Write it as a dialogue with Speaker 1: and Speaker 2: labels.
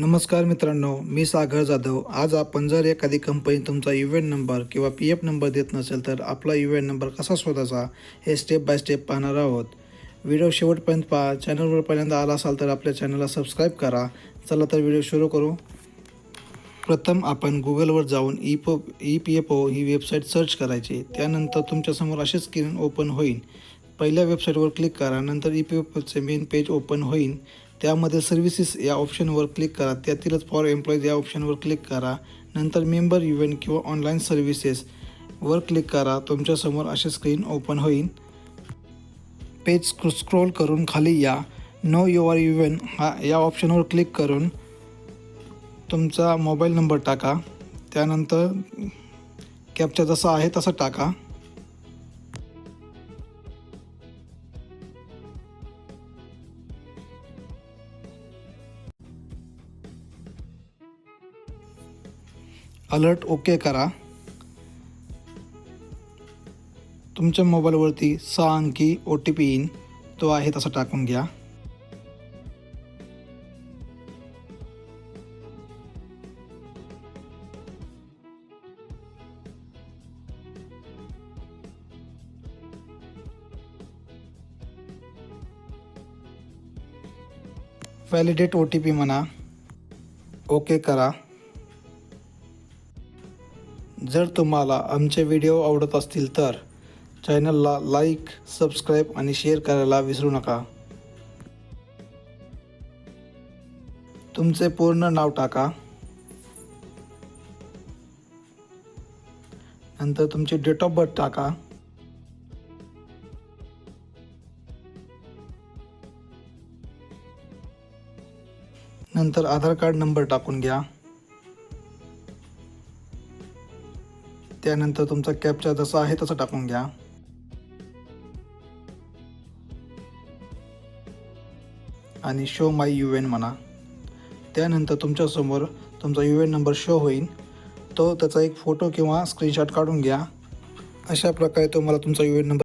Speaker 1: नमस्कार मित्रांनो मी सागर जाधव. आज आपण जर एखादी कंपनी तुमचा इव्हेंट नंबर किंवा पी एफ नंबर देत नसेल तर आपला इव्हेंट नंबर कसा शोधायचा हे स्टेप बाय स्टेप पाहणार आहोत. व्हिडिओ शेवटपर्यंत पहा. चॅनलवर पहिल्यांदा आला असाल तर आपल्या चॅनलला सबस्क्राईब करा. चला तर व्हिडिओ सुरू करू. प्रथम आपण गुगलवर जाऊन ई पो ई पी एफ ओ ही वेबसाईट सर्च करायची. त्यानंतर तुमच्यासमोर अशी स्क्रीन ओपन होईल. पहिल्या वेबसाईटवर क्लिक करा. नंतर ई पी एफ ओचे मेन पेज ओपन होईल. त्यामध्ये सर्व्हिसेस या ऑप्शनवर क्लिक करा. त्यातीलच फॉर एम्प्लॉईज या ऑप्शनवर क्लिक करा. नंतर मेंबर इव्हेंट किंवा ऑनलाईन सर्व्हिसेसवर क्लिक करा. तुमच्यासमोर असे स्क्रीन ओपन होईल. पेज स्क्रो स्क्रोल करून खाली या. नो युअर इव्हेंट हा या ऑप्शनवर क्लिक करून तुमचा मोबाईल नंबर टाका. त्यानंतर कॅपचा जसा आहे तसा टाका. अलर्ट ओके करा. तुमच्या मोबाईलवरती सहा अंकी ओ टी पी येईन. तो आहे तसा टाकून घ्या. व्हॅलिडेट ओ टी पी म्हणा. ओके करा. जर तुम्हाला आमचे व्हिडिओ आवडत असतील तर चॅनलला लाईक सबस्क्राईब आणि शेअर करायला विसरू नका. तुमचे पूर्ण नाव टाका. नंतर तुमची डेट ऑफ बर्थ टाका. नंतर आधार कार्ड नंबर टाकून घ्या. त्यानंतर तुमचा कॅपचा जसा आहे तसा टाकून घ्या. आणि शो माय यू एन म्हणा. त्यानंतर तुमच्यासमोर तुमचा यू एन नंबर शो होईल. तो त्याचा एक फोटो किंवा स्क्रीनशॉट काढून घ्या. अशा प्रकारे तुम्हाला तुमचा यू एन नंबर